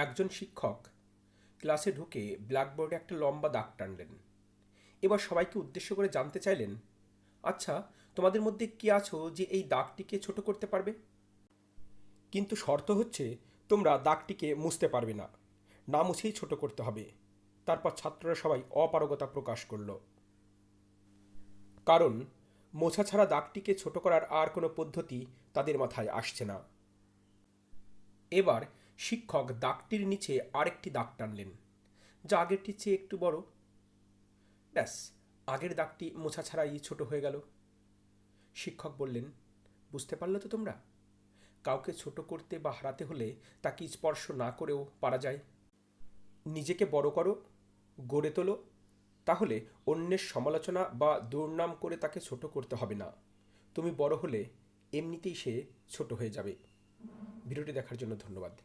একজন শিক্ষক ক্লাসে ঢুকে ব্ল্যাকবোর্ডে একটা লম্বা দাগ টানলেন। এবার সবাইকে উদ্দেশ্য করে জানতে চাইলেন আচ্ছা তোমাদের মধ্যে কে আছো যে এই দাগটিকে ছোট করতে পারবে? কিন্তু শর্ত হচ্ছে, তোমরা দাগটিকে মুছতে পারবে না। না মুছেই ছোট করতে হবে। তারপর ছাত্ররা সবাই অপারগতা প্রকাশ করল। কারণ, মোছা ছাড়া দাগটিকে ছোট করার আর কোনো পদ্ধতি তাদের মাথায় আসছে না। এবার শিক্ষক দাগটির নিচে আরেকটি দাগ টানলেন। যা আগেরটির চেয়ে একটু বড়। ব্যাস, আগের দাগটি মোছা ছাড়াই ছোট হয়ে গেল। শিক্ষক বললেন, বুঝতে পারলে তো তোমরা। কাউকে ছোট করতে বা হারাতে হলে তাকে স্পর্শ না করেও পারা যায়। নিজেকে বড় করো, গড়ে তোলো। তাহলে অন্যের সমালোচনা বা দুর্নাম করে তাকে ছোট করতে হবে না। তুমি বড় হলে এমনিতেই সে ছোট হয়ে যাবে। ভিডিওটি দেখার জন্য ধন্যবাদ।